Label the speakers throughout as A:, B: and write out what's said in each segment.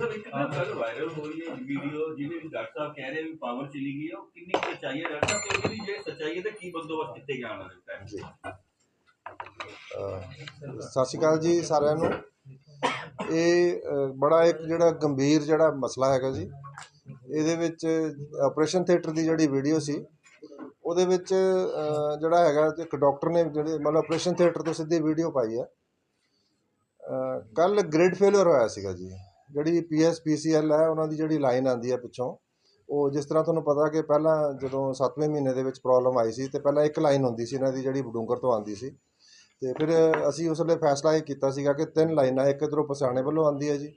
A: ਸਾਹਿਬ ਇੱਕ ਨਾ ਕੱਲ ਵਾਇਰਲ ਹੋ ਰਹੀ ਹੈ ਵੀਡੀਓ ਜਿਹਦੇ ਵਿੱਚ ਡਾਕਟਰ ਸਾਹਿਬ ਕਹਿ ਰਹੇ ਵੀ ਪਾਵਰ ਚਲੀ ਗਈ ਹੈ ਉਹ ਕਿੰਨੀ ਕੁ ਸੱਚਾਈ ਹੈ? ਡਾਕਟਰ ਸਾਹਿਬ ਤੇ ਉਹਦੀ ਜੇ ਸੱਚਾਈ ਹੈ ਤਾਂ ਕੀ ਬੰਦੋਬਸਤ ਕੀਤੇ ਜਾਣ ਵਾਲੇ ਟਾਈਮ
B: ਜੀ? ਅਹ ਸਤਿ ਸ਼੍ਰੀ ਅਕਾਲ ਜੀ ਸਾਰਿਆਂ ਨੂੰ। ਇਹ ਅਹ, ਬੜਾ ਇੱਕ ਜਿਹੜਾ ਗੰਭੀਰ ਜਿਹੜਾ ਮਸਲਾ ਹੈਗਾ ਜੀ ਇਹਦੇ ਵਿੱਚ ਆਪਰੇਸ਼ਨ ਥੀਏਟਰ ਦੀ ਜਿਹੜੀ ਵੀਡੀਓ ਸੀ ਉਹਦੇ ਵਿੱਚ ਅਹ, ਜਿਹੜਾ ਹੈਗਾ ਤੇ ਇੱਕ ਡਾਕਟਰ ਨੇ ਜਿਹੜੇ ਮਤਲਬ ਆਪਰੇਸ਼ਨ ਥੀਏਟਰ ਤੋਂ ਸਿੱਧੀ ਵੀਡੀਓ ਪਾਈ ਹੈ। ਕੱਲ ਗ੍ਰਿਡ ਫੇਲਿਅਰ ਹੋਇਆ ਸੀਗਾ ਜੀ। ਜਿਹੜੀ ਪੀ ਐੱਸ ਪੀ ਸੀ ਪੀਸੀਐਲ ਹੈ, ਉਹਨਾਂ ਦੀ ਜਿਹੜੀ ਲਾਈਨ ਆਉਂਦੀ ਹੈ ਪਿੱਛੋਂ, ਉਹ ਜਿਸ ਤਰ੍ਹਾਂ ਤੁਹਾਨੂੰ ਪਤਾ ਕਿ ਪਹਿਲਾਂ ਜਦੋਂ ਸੱਤਵੇਂ ਮਹੀਨੇ ਦੇ ਵਿੱਚ ਪ੍ਰੋਬਲਮ ਆਈ ਸੀ, ਤੇ ਪਹਿਲਾਂ ਇੱਕ ਲਾਈਨ ਹੁੰਦੀ ਸੀ ਇਹਨਾਂ ਦੀ ਜਿਹੜੀ ਬਡੂੰਗਰ ਤੋਂ ਆਉਂਦੀ ਸੀ। ਤੇ ਫਿਰ ਅਸੀਂ ਉਸ ਵੇਲੇ ਫੈਸਲਾ ਇਹ ਕੀਤਾ ਸੀਗਾ ਕਿ ਤਿੰਨ ਲਾਈਨਾਂ ਇੱਕ ਇੱਧਰੋਂ ਪਸਾਣੇ ਵੱਲੋਂ ਆਉਂਦੀ ਹੈ ਜੀ।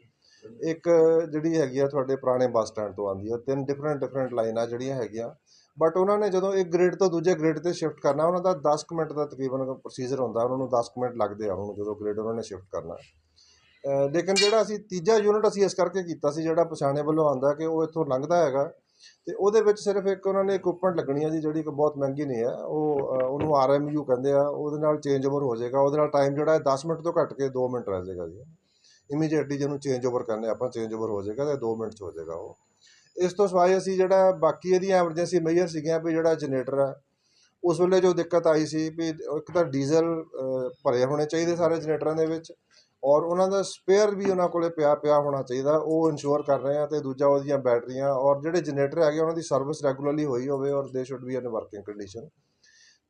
B: ਇੱਕ ਜਿਹੜੀ ਹੈਗੀ ਆ ਤੁਹਾਡੇ ਪੁਰਾਣੇ ਬੱਸ ਸਟੈਂਡ ਤੋਂ ਆਉਂਦੀ ਹੈ ਤਿੰਨ ਡਿਫਰੈਂਟ ਡਿਫਰੈਂਟ ਲਾਈਨਾਂ ਜਿਹੜੀਆਂ ਹੈਗੀਆਂ। ਬਟ ਉਹਨਾਂ ਨੇ ਜਦੋਂ ਇੱਕ ਗ੍ਰੇਡ ਤੋਂ ਦੂਜੇ ਗ੍ਰੇਡ ਤੇ ਸ਼ਿਫਟ ਕਰਨਾ, ਉਹਨਾਂ ਦਾ 10 ਕੁ ਮਿੰਟ ਦਾ ਤਕਰੀਬਨ ਪ੍ਰੋਸੀਜਰ ਹੁੰਦਾ, ਉਹਨਾਂ ਨੂੰ 10 ਕੁ ਮਿੰਟ ਲੱਗਦੇ ਆ ਉਹਨੂੰ ਜਦੋਂ ਗ੍ਰੇਡ ਉਹਨਾਂ ਨੇ ਸ਼ਿਫਟ ਕਰਨਾ। ਲੇਕਿਨ ਜਿਹੜਾ ਅਸੀਂ ਤੀਜਾ ਯੂਨਿਟ ਅਸੀਂ ਇਸ ਕਰਕੇ ਕੀਤਾ ਸੀ ਜਿਹੜਾ ਪਛਾਣੇ ਵੱਲੋਂ ਆਉਂਦਾ ਕਿ ਉਹ ਇੱਥੋਂ ਲੰਘਦਾ ਹੈਗਾ ਤੇ ਉਹਦੇ ਵਿੱਚ ਸਿਰਫ ਇੱਕ ਉਹਨਾਂ ਨੇ ਇਕਵਿਪਮੈਂਟ ਲੱਗਣੀ ਹੈ ਜੀ ਜਿਹੜੀ ਕਿ ਬਹੁਤ ਮਹਿੰਗੀ ਨਹੀਂ ਹੈ। ਉਹ ਅਹ, ਉਹਨੂੰ ਆਰਐਮਯੂ ਕਹਿੰਦੇ ਆ ਉਹਦੇ ਨਾਲ ਚੇਂਜ ਓਵਰ ਹੋ ਜਾਏਗਾ। ਉਹਦੇ ਨਾਲ ਟਾਈਮ ਜਿਹੜਾ ਹੈ 10 ਮਿੰਟ ਤੋਂ ਘੱਟ ਕੇ 2 ਮਿੰਟ ਰਹਿ ਜਾਏਗਾ ਜੀ। ਇਮੀਡੀਏਟਲੀ ਜਿਹਨੂੰ ਚੇਂਜ ਓਵਰ ਕਰਨੇ ਆਪਾਂ ਚੇਂਜ ਓਵਰ ਹੋ ਜਾਏਗਾ ਤੇ 2 ਮਿੰਟ 'ਚ ਹੋ ਜਾਏਗਾ ਉਹ। ਇਸ ਤੋਂ ਸਿਵਾਏ ਅਸੀਂ ਜਿਹੜਾ ਬਾਕੀ ਇਹਦੀਆਂ ਐਮਰਜੈਂਸੀ ਮੇਜਰ ਸੀਗੀਆਂ ਵੀ ਜਿਹੜਾ ਜਨਰੇਟਰ ਹੈ ਉਸ ਵੇਲੇ ਜੋ ਦਿੱਕਤ ਆਈ ਸੀ ਵੀ ਇੱਕ ਤਾਂ ਡੀਜ਼ਲ ਭਰੇ ਹੋਣੇ ਚਾਹੀਦੇ ਸਾਰੇ ਜਨਰੇਟਰਾਂ ਦੇ ਵਿੱਚ ਔਰ ਉਹਨਾਂ ਦਾ ਸਪੇਅਰ ਵੀ ਉਹਨਾਂ ਕੋਲੇ ਪਿਆ ਪਿਆ ਹੋਣਾ ਚਾਹੀਦਾ, ਉਹ ਇਨਸ਼ੋਰ ਕਰ ਰਹੇ ਆ ਤੇ ਦੂਜਾ ਉਹਦੀਆਂ ਬੈਟਰੀਆਂ ਔਰ ਜਿਹੜੇ ਜਨਰੇਟਰ ਹੈਗੇ ਉਹਨਾਂ ਦੀ ਸਰਵਿਸ ਰੈਗੂਲਰਲੀ ਹੋਈ ਹੋਵੇ ਔਰ ਦੇ should be in working condition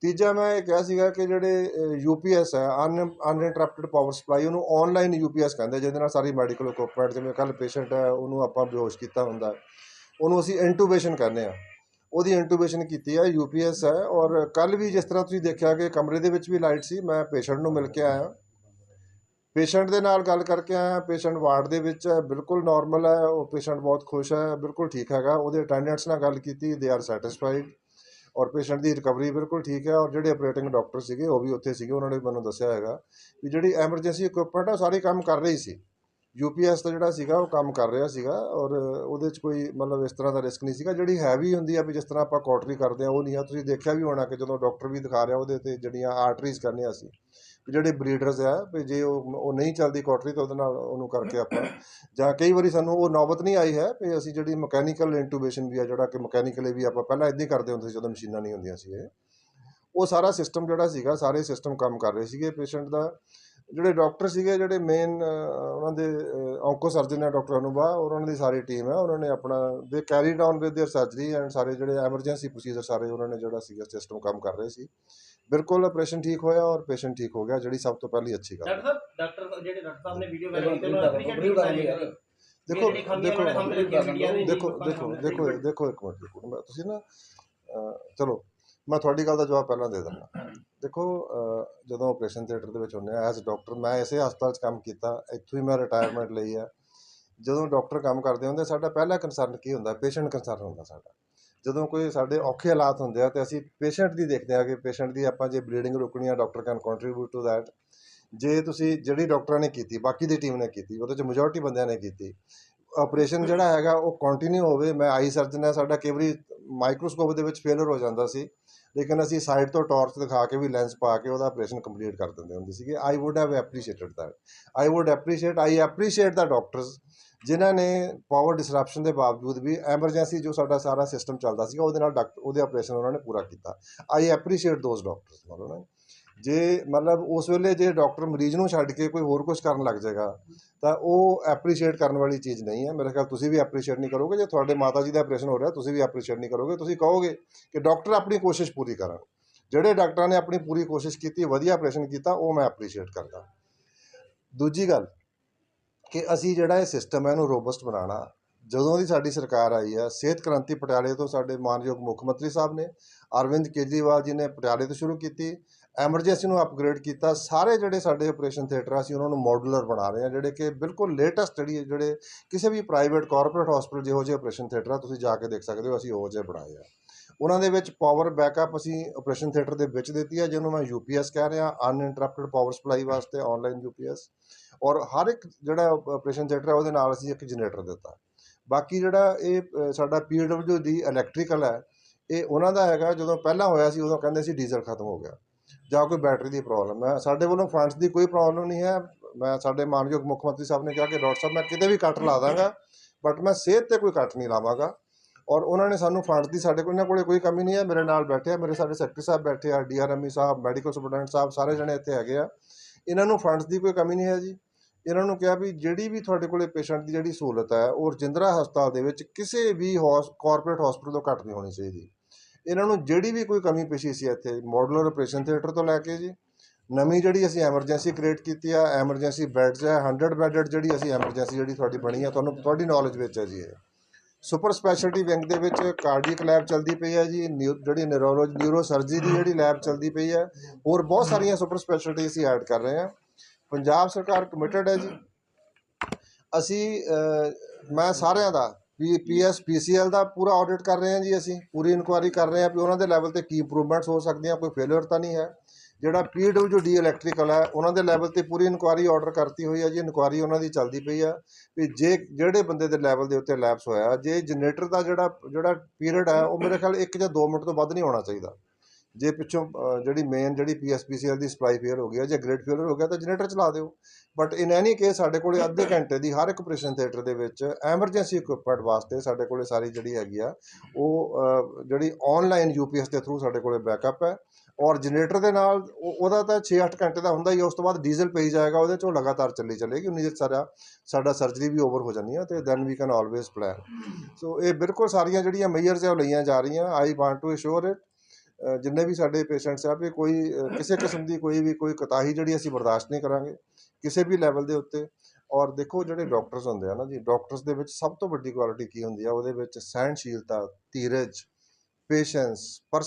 B: ਤੀਜਾ ਮੈਂ ਇਹ ਕਿਹਾ ਸੀਗਾ ਕਿ ਜਿਹੜੇ ਯੂਪੀਐਸ ਹੈ ਅਨ ਅਨਇੰਟਰਪਟਡ ਪਾਵਰ ਸਪਲਾਈ ਉਹਨੂੰ ਆਨਲਾਈਨ ਯੂਪੀਐਸ ਕਹਿੰਦੇ ਜਿਹਦੇ ਨਾਲ ਸਾਰੀ ਮੈਡੀਕਲ ਇਕਵਿਪਮੈਂਟ ਜਿਵੇਂ ਕੱਲ ਪੇਸ਼ੈਂਟ ਹੈ, ਉਹਨੂੰ ਆਪਾਂ ਬੇਹੋਸ਼ ਕੀਤਾ ਹੁੰਦਾ ਉਹਨੂੰ ਅਸੀਂ ਇੰਟੂਬੇਸ਼ਨ ਕਹਿੰਦੇ ਆ। ਉਹਦੀ ਇੰਟੂਬੇਸ਼ਨ ਕੀਤੀ ਹੈ ਯੂਪੀਐਸ ਹੈ ਔਰ ਕੱਲ ਵੀ ਜਿਸ ਤਰ੍ਹਾਂ ਤੁਸੀਂ ਦੇਖਿਆ ਕਿ ਕਮਰੇ ਦੇ ਵਿੱਚ ਵੀ ਲਾਈਟ ਸੀ, ਮੈਂ ਪੇਸ਼ੈਂਟ ਨੂੰ ਮਿਲ ਕੇ ਆਇਆ। ਪੇਸ਼ੈਂਟ ਦੇ ਨਾਲ ਗੱਲ ਕਰਕੇ ਆਇਆ, ਪੇਸ਼ੈਂਟ ਵਾਰਡ ਦੇ ਵਿੱਚ ਹੈ, ਬਿਲਕੁਲ ਨਾਰਮਲ ਹੈ, ਉਹ ਪੇਸ਼ੈਂਟ ਬਹੁਤ ਖੁਸ਼ ਹੈ, ਬਿਲਕੁਲ ਠੀਕ ਹੈਗਾ, ਉਹਦੇ ਅਟੈਂਡੈਂਟਸ ਨਾਲ ਗੱਲ ਕੀਤੀ ਦੇ ਆਰ ਸੈਟੀਸਫਾਈਡ ਔਰ ਪੇਸ਼ੈਂਟ ਦੀ ਰਿਕਵਰੀ ਬਿਲਕੁਲ ਠੀਕ ਹੈ, ਔਰ ਜਿਹੜੇ ਆਪਰੇਟਿੰਗ ਡਾਕਟਰ ਸੀਗੇ, ਉਹ ਵੀ ਉੱਥੇ ਸੀਗੇ, ਉਹਨਾਂ ਨੇ ਮੈਨੂੰ ਦੱਸਿਆ ਹੈਗਾ ਵੀ ਜਿਹੜੀ ਐਮਰਜੈਂਸੀ ਇਕਵਿਪਮੈਂਟ ਹੈ ਸਾਰੇ ਕੰਮ ਕਰ ਰਹੀ ਸੀ। ਯੂਪੀਐਸ ਦਾ ਜਿਹੜਾ ਸੀਗਾ, ਉਹ ਕੰਮ ਕਰ ਰਿਹਾ ਸੀਗਾ ਔਰ ਉਹਦੇ 'ਚ ਕੋਈ ਮਤਲਬ ਇਸ ਤਰ੍ਹਾਂ ਦਾ ਰਿਸਕ ਨਹੀਂ ਸੀਗਾ। ਜਿਹੜੀ ਹੈਵੀ ਹੁੰਦੀ ਆ ਵੀ ਜਿਸ ਤਰ੍ਹਾਂ ਆਪਾਂ ਕੋਟਰੀ ਕਰਦੇ ਆ, ਉਹ ਨਹੀਂ ਆ। ਤੁਸੀਂ ਦੇਖਿਆ ਵੀ ਹੋਣਾ ਕਿ ਜਦੋਂ ਡਾਕਟਰ ਵੀ ਦਿਖਾ ਰਿਹਾ ਉਹਦੇ ਤੇ ਜਿਹੜੀਆਂ ਆਰਟਰੀਜ਼ ਕਰਨੇ ਅਸੀਂ, ਵੀ ਜਿਹੜੇ ਬਰੀਡਰਸ ਆ, ਵੀ ਜੇ ਉਹ ਉਹ ਨਹੀਂ ਚੱਲਦੀ ਕੋਟਰੀ ਤਾਂ ਉਹਦੇ ਨਾਲ ਉਹਨੂੰ ਕਰਕੇ ਆਪਾਂ ਜਾਂ ਕਈ ਵਾਰੀ ਸਾਨੂੰ ਉਹ ਨੌਬਤ ਨਹੀਂ ਆਈ ਹੈ ਵੀ ਅਸੀਂ ਜਿਹੜੀ ਮਕੈਨੀਕਲ ਇੰਟੂਬੇਸ਼ਨ ਵੀ ਆ, ਜਿਹੜਾ ਕਿ ਮਕੈਨੀਕਲੀ ਵੀ ਆਪਾਂ ਪਹਿਲਾਂ ਇਦਾਂ ਹੀ ਕਰਦੇ ਹੁੰਦੇ ਸੀ ਜਦੋਂ ਮਸ਼ੀਨਾਂ ਨਹੀਂ ਹੁੰਦੀਆਂ ਸੀ ਇਹ, ਉਹ ਸਾਰਾ ਸਿਸਟਮ ਜਿਹੜਾ ਸੀਗਾ, ਸਾਰੇ ਸਿਸਟਮ ਕੰਮ ਕਰ ਰਹੇ ਸੀਗੇ। ਪੇਸ਼ੈਂਟ ਦਾ ਜਿਹੜੇ ਡਾਕਟਰ ਸੀਗੇ ਜਿਹੜੇ ਮੇਨ ਉਹਨਾਂ ਦੇ ਔਂਕੋ ਸਰਜਨ ਹੈ ਡਾਕਟਰ ਅਨੁਭਾ ਔਰ ਉਹਨਾਂ ਦੀ ਸਾਰੀ ਟੀਮ ਹੈ ਉਹਨਾਂ ਨੇ ਆਪਣਾ they carried on with their surgery and ਸਾਰੇ ਜਿਹੜੇ ਐਮਰਜੈਂਸੀ ਪ੍ਰੋਸੀਜਰ ਸਾਰੇ ਉਹਨਾਂ ਨੇ ਜਿਹੜਾ ਸੀਗਾ ਸਿਸਟਮ ਕੰਮ ਕਰ ਰਹੇ ਸੀ ਬਿਲਕੁਲ ਆਪਰੇਸ਼ਨ ਠੀਕ ਹੋਇਆ ਔਰ ਪੇਸ਼ੈਂਟ ਠੀਕ ਹੋ ਗਿਆ ਜਿਹੜੀ ਸਭ ਤੋਂ ਪਹਿਲੀ ਅੱਛੀ ਗੱਲ ਹੈ
C: ਡਾਕਟਰ ਸਾਹਿਬ ਡਾਕਟਰ ਜਿਹੜੇ ਡਾਕਟਰ ਸਾਹਿਬ ਨੇ ਵੀਡੀਓ ਵਾਇਰਲ ਕੀਤੀ ਉਹਨਾਂ ਐਪਰੀਸ਼ੀਏਟ ਕੀਤਾ ਹੈ
B: ਦੇਖੋ
C: ਜਿਹੜੀ ਖਾਮੀਆਂ
B: ਦੇਖੋ
C: ਉਹਨਾਂ ਨੇ ਸਾਹਮਣੇ ਲੱਗੀਆਂ ਮੀਡੀਆ ਦੇ
B: ਦੇਖੋ ਦੇਖੋ ਦੇਖੋ ਦੇਖੋ ਇੱਕ ਮਿੰਟ ਦੇਖੋ ਮੈਂ- ਤੁਸੀਂ ਨਾ ਅਹ, ਚਲੋ ਮੈਂ ਤੁਹਾਡੀ ਗੱਲ ਦਾ ਜਵਾਬ ਪਹਿਲਾਂ ਦੇ ਦਿੰਦਾ। ਦੇਖੋ ਜਦੋਂ ਆਪਰੇਸ਼ਨ ਥੀਏਟਰ ਦੇ ਵਿੱਚ ਹੁੰਦੇ ਆ ਐਜ਼ ਡਾਕਟਰ ਮੈਂ ਇਸੇ ਹਸਪਤਾਲ 'ਚ ਕੰਮ ਕੀਤਾ, ਇੱਥੋਂ ਹੀ ਮੈਂ ਰਿਟਾਇਰਮੈਂਟ ਲਈ ਆ। ਜਦੋਂ ਡਾਕਟਰ ਕੰਮ ਕਰਦੇ ਹੁੰਦੇ ਸਾਡਾ ਪਹਿਲਾ ਕੰਸਰਨ ਕੀ ਹੁੰਦਾ? ਪੇਸ਼ੈਂਟ ਕੰਸਰਨ ਹੁੰਦਾ ਸਾਡਾ। ਜਦੋਂ ਕੋਈ ਸਾਡੇ ਔਖੇ ਹਾਲਾਤ ਹੁੰਦੇ ਆ, ਤੇ ਅਸੀਂ ਪੇਸ਼ੈਂਟ ਦੀ ਦੇਖਦੇ ਆ ਕਿ ਪੇਸ਼ੈਂਟ ਦੀ ਆਪਾਂ ਜੇ ਬਲੀਡਿੰਗ ਰੋਕਣੀ ਆ doctor can contribute to that ਜੇ ਤੁਸੀਂ ਜਿਹੜੀ ਡਾਕਟਰਾਂ ਨੇ ਕੀਤੀ, ਬਾਕੀ ਦੀ ਟੀਮ ਨੇ ਕੀਤੀ, ਉਹਦੇ ਚ ਮੈਜੋਰਟੀ ਬੰਦਿਆਂ ਨੇ ਕੀਤੀ ਆਪਰੇਸ਼ਨ ਜਿਹੜਾ ਹੈਗਾ ਉਹ ਕੰਟੀਨਿਊ ਹੋਵੇ ਮੈਂ ਆਈ ਸਰਜਨ ਹੈ ਸਾਡਾ ਕਈ ਵਾਰੀ ਮਾਈਕਰੋਸਕੋਪ ਦੇ ਵਿੱਚ ਫੇਲਰ ਹੋ ਜਾਂਦਾ ਸੀ। ਲੇਕਿਨ ਅਸੀਂ ਸਾਈਡ ਤੋਂ ਟਾਰਚ ਦਿਖਾ ਕੇ ਵੀ ਲੈਂਸ ਪਾ ਕੇ ਉਹਦਾ ਆਪਰੇਸ਼ਨ ਕੰਪਲੀਟ ਕਰ ਦਿੰਦੇ ਹੁੰਦੇ ਸੀਗੇ। I would have appreciated that I would appreciate I appreciate the doctors ਜਿਨ੍ਹਾਂ ਨੇ ਪਾਵਰ ਡਿਸਰਪਸ਼ਨ ਦੇ ਬਾਵਜੂਦ ਵੀ ਐਮਰਜੈਂਸੀ ਜੋ ਸਾਡਾ ਸਾਰਾ ਸਿਸਟਮ ਚੱਲਦਾ ਸੀਗਾ ਉਹਦੇ ਨਾਲ ਡਾਕਟਰ ਉਹਦੇ ਆਪਰੇਸ਼ਨ ਉਹਨਾਂ ਨੇ ਪੂਰਾ ਕੀਤਾ। ਆਈ ਐਪਰੀਸ਼ੀਏਟ ਦੋਜ਼ ਡਾਕਟਰਸ ਮਤਲਬ ਨਾ ਜੇ ਮਤਲਬ ਉਸ ਵੇਲੇ ਜੇ ਡਾਕਟਰ ਮਰੀਜ਼ ਨੂੰ ਛੱਡ ਕੇ ਕੋਈ ਹੋਰ ਕੁਝ ਕਰਨ ਲੱਗ ਜਾਏਗਾ, ਤਾਂ ਉਹ ਐਪਰੀਸ਼ੀਏਟ ਕਰਨ ਵਾਲੀ ਚੀਜ਼ ਨਹੀਂ ਹੈ। ਮੇਰੇ ਖਿਆਲ ਤੁਸੀਂ ਵੀ ਐਪਰੀਸ਼ੀਏਟ ਨਹੀਂ ਕਰੋਗੇ। ਜੇ ਤੁਹਾਡੇ ਮਾਤਾ ਜੀ ਦਾ ਆਪਰੇਸ਼ਨ ਹੋ ਰਿਹਾ, ਤੁਸੀਂ ਵੀ ਐਪਰੀਸ਼ੀਏਟ ਨਹੀਂ ਕਰੋਗੇ। ਤੁਸੀਂ ਕਹੋਗੇ ਕਿ ਡਾਕਟਰ ਆਪਣੀ ਕੋਸ਼ਿਸ਼ ਪੂਰੀ ਕਰਨ। ਜਿਹੜੇ ਡਾਕਟਰਾਂ ਨੇ ਆਪਣੀ ਪੂਰੀ ਕੋਸ਼ਿਸ਼ ਕੀਤੀ, ਵਧੀਆ ਆਪਰੇਸ਼ਨ ਕੀਤਾ, ਉਹ ਮੈਂ ਐਪਰੀਸ਼ੀਏਟ ਕਰਦਾ। ਦੂਜੀ ਗੱਲ ਕਿ ਅਸੀਂ ਜਿਹੜਾ ਇਹ ਸਿਸਟਮ ਹੈ, ਇਹਨੂੰ ਰੋਬਸਟ ਬਣਾਉਣਾ। ਜਦੋਂ ਦੀ ਸਾਡੀ ਸਰਕਾਰ ਆਈ ਹੈ, ਸਿਹਤ ਕ੍ਰਾਂਤੀ ਪਟਿਆਲੇ ਤੋਂ ਸਾਡੇ ਮਾਨਯੋਗ ਮੁੱਖ ਮੰਤਰੀ ਸਾਹਿਬ ਨੇ, ਅਰਵਿੰਦ ਕੇਜਰੀਵਾਲ ਜੀ ਨੇ ਪਟਿਆਲੇ ਤੋਂ ਸ਼ੁਰੂ ਕੀਤੀ ਐਮਰਜੈਂਸੀ ਨੂੰ ਅਪਗ੍ਰੇਡ ਕੀਤਾ। ਸਾਰੇ ਜਿਹੜੇ ਸਾਡੇ ਆਪਰੇਸ਼ਨ ਥੀਏਟਰ ਅਸੀਂ ਉਹਨਾਂ ਨੂੰ ਮੋਡੂਲਰ ਬਣਾ ਰਹੇ ਹਾਂ ਜਿਹੜੇ ਕਿ ਬਿਲਕੁਲ ਲੇਟੈਸਟ ਜਿਹੜੀ ਜਿਹੜੇ ਕਿਸੇ ਵੀ ਪ੍ਰਾਈਵੇਟ ਕਾਰਪੋਰੇਟ ਹਸਪੀਟਲ ਜਿਹੋ ਜਿਹੇ ਆਪਰੇਸ਼ਨ ਥੀਏਟਰ ਆ ਤੁਸੀਂ ਜਾ ਕੇ ਦੇਖ ਸਕਦੇ ਹੋ ਅਸੀਂ ਉਹ ਜਿਹੇ ਬਣਾਏ ਆ। ਉਹਨਾਂ ਦੇ ਵਿੱਚ ਪਾਵਰ ਬੈਕਅਪ ਅਸੀਂ ਆਪਰੇਸ਼ਨ ਥੀਏਟਰ ਦੇ ਵਿੱਚ ਦਿੱਤੀ ਹੈ ਜਿਹਨੂੰ ਮੈਂ ਯੂਪੀਐਸ ਕਹਿ ਰਿਹਾ ਅਨਇੰਟਰਪਟਡ ਪਾਵਰ ਸਪਲਾਈ ਵਾਸਤੇ ਆਨਲਾਈਨ ਯੂਪੀਐਸ ਔਰ ਹਰ ਇੱਕ ਜਿਹੜਾ ਆਪਰੇਸ਼ਨ ਥੀਏਟਰ ਹੈ ਉਹਦੇ ਨਾਲ ਅਸੀਂ ਇੱਕ ਜਨਰੇਟਰ ਦਿੱਤਾ। ਬਾਕੀ ਜਿਹੜਾ ਇਹ ਅ, ਸਾਡਾ ਪੀਡਬਲਯੂ ਦੀ ਇਲੈਕਟ੍ਰੀਕਲ ਹੈ ਇਹ ਉਹਨਾਂ ਦਾ ਹੈਗਾ ਜਦੋਂ ਪਹਿਲਾਂ ਹੋਇਆ ਸੀ ਉਦੋਂ ਕਹਿੰਦੇ ਸੀ ਡੀਜ਼ਲ ਖਤਮ ਹੋ ਗਿਆ। ਜਾਂ ਕੋਈ ਬੈਟਰੀ ਦੀ ਪ੍ਰੋਬਲਮ ਹੈ। ਸਾਡੇ ਵੱਲੋਂ ਫੰਡਸ ਦੀ ਕੋਈ ਪ੍ਰੋਬਲਮ ਨਹੀਂ ਹੈ। ਮੈਂ ਸਾਡੇ ਮਾਨਯੋਗ ਮੁੱਖ ਮੰਤਰੀ ਸਾਹਿਬ ਨੇ ਕਿਹਾ ਕਿ ਡਾਕਟਰ ਸਾਹਿਬ, ਮੈਂ ਕਿਤੇ ਵੀ ਕੱਟ ਲਾ ਦਾਂਗਾ ਬਟ ਮੈਂ ਸਿਹਤ ਤੇ ਕੋਈ ਕੱਟ ਨਹੀਂ ਲਾਵਾਂਗਾ। ਔਰ ਉਹਨਾਂ ਨੇ ਸਾਨੂੰ ਫੰਡ ਦੀ, ਸਾਡੇ ਕੋਲ, ਇਹਨਾਂ ਕੋਲੇ ਕੋਈ ਕਮੀ ਨਹੀਂ ਹੈ। ਮੇਰੇ ਨਾਲ ਬੈਠੇ ਆ, ਮੇਰੇ ਸਾਡੇ ਸੈਕਟਰੀ ਸਾਹਿਬ ਬੈਠੇ ਆ ਡੀਆਰਐਮਈ ਸਾਹਿਬ ਮੈਡੀਕਲ ਸੁਪਰਡੈਂਟ ਸਾਹਿਬ, ਸਾਰੇ ਜਣੇ ਇੱਥੇ ਹੈਗੇ ਆ। ਇਹਨਾਂ ਨੂੰ ਫੰਡਸ ਦੀ ਕੋਈ ਕਮੀ ਨਹੀਂ ਹੈ ਜੀ। ਇਹਨਾਂ ਨੂੰ ਕਿਹਾ ਵੀ ਜਿਹੜੀ ਵੀ ਤੁਹਾਡੇ ਕੋਲੇ ਪੇਸ਼ੈਂਟ ਦੀ ਜਿਹੜੀ ਸਹੂਲਤ ਹੈ, ਉਹ ਰਜਿੰਦਰਾ ਹਸਪਤਾਲ ਦੇ ਵਿੱਚ ਕਿਸੇ ਵੀ ਹੌਸ ਕਾਰਪੋਰੇਟ ਹਸਪੀਟਲ ਤੋਂ ਘੱਟ ਨਹੀਂ ਹੋਣੀ ਚਾਹੀਦੀ। ਇਹਨਾਂ ਨੂੰ ਜਿਹੜੀ ਵੀ ਕੋਈ ਕਮੀ ਪੇਸ਼ੀ ਸੀ ਇੱਥੇ ਮਾਡੂਲਰ ਆਪਰੇਸ਼ਨ ਥੀਏਟਰ ਤੋਂ ਲੈ ਕੇ ਜੀ, ਨਵੀਂ ਜਿਹੜੀ ਅਸੀਂ ਐਮਰਜੈਂਸੀ ਕ੍ਰੀਏਟ ਕੀਤੀ ਆ ਐਮਰਜੈਂਸੀ ਬੈੱਡਸ ਹੈ 100 ਬੈੱਡਡ ਜਿਹੜੀ ਅਸੀਂ ਐਮਰਜੈਂਸੀ ਜਿਹੜੀ ਤੁਹਾਡੀ ਬਣੀ ਆ, ਤੁਹਾਨੂੰ ਤੁਹਾਡੀ ਨੌਲੇਜ ਵਿੱਚ ਹੈ ਜੀ ਇਹ। ਸੁਪਰ ਸਪੈਸ਼ਲਟੀ ਵਿੰਗ ਦੇ ਵਿੱਚ ਕਾਰਡੀਅਕ ਲੈਬ ਚੱਲਦੀ ਪਈ ਹੈ ਜੀ ਨਿਊ- ਜਿਹੜੀ ਨਿਊਰੋਲੋਜੀ ਨਿਊਰੋ ਸਰਜਰੀ ਦੀ ਜਿਹੜੀ ਲੈਬ ਚੱਲਦੀ ਪਈ ਹੈ ਹੋਰ ਬਹੁਤ ਸਾਰੀਆਂ ਸੁਪਰ ਸਪੈਸ਼ਲਟੀ ਅਸੀਂ ਐਡ ਕਰ ਰਹੇ ਹਾਂ ਪੰਜਾਬ ਸਰਕਾਰ ਕਮਿਟਡ ਹੈ ਜੀ। ਅਸੀਂ ਮੈਂ ਸਾਰਿਆਂ ਦਾ ਪੀਐਸ ਪੀਸੀਐਲ ਦਾ ਪੂਰਾ ਆਡਿਟ ਕਰ ਰਹੇ ਹਾਂ ਜੀ ਅਸੀਂ, ਪੂਰੀ ਇਨਕੁਆਇਰੀ ਕਰ ਰਹੇ ਹਾਂ ਵੀ ਉਹਨਾਂ ਦੇ ਲੈਵਲ ਤੇ ਕੀ ਇੰਪਰੂਵਮੈਂਟਸ ਹੋ ਸਕਦੀਆਂ, ਕੋਈ ਫੇਲਿਅਰ ਤਾਂ ਨਹੀਂ ਹੈ। ਜਿਹੜਾ ਪੀਡਬਲਯੂਡੀ ਇਲੈਕਟ੍ਰੀਕਲ ਹੈ, ਉਹਨਾਂ ਦੇ ਲੈਵਲ ਤੇ ਪੂਰੀ ਇਨਕੁਆਇਰੀ ਆਰਡਰ ਕਰਤੀ ਹੋਈ ਹੈ ਜੀ ਇਨਕੁਆਇਰੀ ਉਹਨਾਂ ਦੀ ਚੱਲਦੀ ਪਈ ਆ ਵੀ ਜੇ ਜਿਹੜੇ ਬੰਦੇ ਦੇ ਲੈਵਲ ਦੇ ਉੱਤੇ ਲੈਪਸ ਹੋਇਆ, ਜੇ ਜਨਰੇਟਰ ਦਾ ਜਿਹੜਾ ਜਿਹੜਾ ਪੀਰੀਅਡ ਹੈ, ਉਹ ਮੇਰੇ ਖਿਆਲ 1 ਜਾਂ 2 ਮਿੰਟ ਤੋਂ ਵੱਧ ਨਹੀਂ ਹੋਣਾ ਚਾਹੀਦਾ। ਜੇ ਪਿੱਛੋਂ ਜਿਹੜੀ ਮੇਨ ਜਿਹੜੀ ਪੀਐਸਪੀਸੀਐਲ ਦੀ ਸਪਲਾਈ ਫੇਲ ਹੋ ਹੈ ਜਾਂ ਗ੍ਰੇਡ ਫੇਲਰ ਹੋ ਗਿਆ ਤਾਂ ਜਨਰੇਟਰ ਚਲਾ ਦਿਓ। ਬਟ ਇਨ ਐਨੀ ਕੇਸ ਸਾਡੇ ਕੋਲੇ ਅੱਧੇ ਘੰਟੇ ਦੀ ਹਰ ਇੱਕ ਆਪਰੇਸ਼ਨ ਥੀਏਟਰ ਦੇ ਵਿੱਚ ਐਮਰਜੈਂਸੀ ਇਕਵਿਪਮੈਂਟ ਵਾਸਤੇ ਸਾਡੇ ਕੋਲੇ ਸਾਰੀ ਜਿਹੜੀ ਹੈਗੀ ਆ ਉਹ ਜਿਹੜੀ ਆਨਲਾਈਨ ਯੂਪੀਐਸ ਦੇ ਥਰੂ ਸਾਡੇ ਕੋਲੇ ਬੈਕਅਪ ਹੈ। ਔਰ ਜਨਰੇਟਰ ਦੇ ਨਾਲ ਉਹ- ਉਹਦਾ ਤਾਂ 6-8 ਘੰਟੇ ਦਾ ਹੁੰਦਾ ਹੀ ਉਸ ਤੋਂ ਬਾਅਦ ਡੀਜ਼ਲ ਪਈ ਜਾਏਗਾ ਉਹਦੇ ਚੋਂ ਲਗਾਤਾਰ ਚੱਲੀ ਚੱਲੇਗੀ ਉਨੀ ਦੇਰ ਸਾਰਾ ਸਾਡਾ ਸਰਜਰੀ ਵੀ ਓਵਰ ਹੋ ਜਾਣੀ ਹੈ ਤੇ then we can always plan so ਇਹ ਬਿਲਕੁਲ ਸਾਰੀਆਂ ਜਿਹੜੀਆਂ ਮੇਜਰਸ ਉਹ ਲਈਆਂ ਜਾ ਰਹੀਆਂ I want to assure it ਜਿੰਨੇ ਵੀ ਸਾਡੇ ਪੇਸ਼ੈਂਟਸ ਆ, ਵੀ ਕੋਈ ਕਿਸੇ ਕਿਸਮ ਦੀ ਕੋਈ ਵੀ, ਕੋਈ ਕਤਾਹੀ ਜਿਹੜੀ ਅਸੀਂ ਬਰਦਾਸ਼ਤ ਨਹੀਂ ਕਰਾਂਗੇ, ਕਿਸੇ ਵੀ ਲੈਵਲ ਦੇ ਉੱਤੇ। ਔਰ ਦੇਖੋ ਜਿਹੜੇ ਡਾਕਟਰਸ ਹੁੰਦੇ ਆ ਨਾ ਜੀ ਡਾਕਟਰਸ ਦੇ ਵਿੱਚ ਸਭ ਤੋਂ ਵੱਡੀ ਕੁਆਲਿਟੀ ਕੀ ਹੁੰਦੀ ਆ? ਉਹਦੇ ਵਿੱਚ ਸਹਿਣਸ਼ੀਲਤਾ, ਧੀਰਜ ਪੇਸ਼ੈਂਸ ਪਰ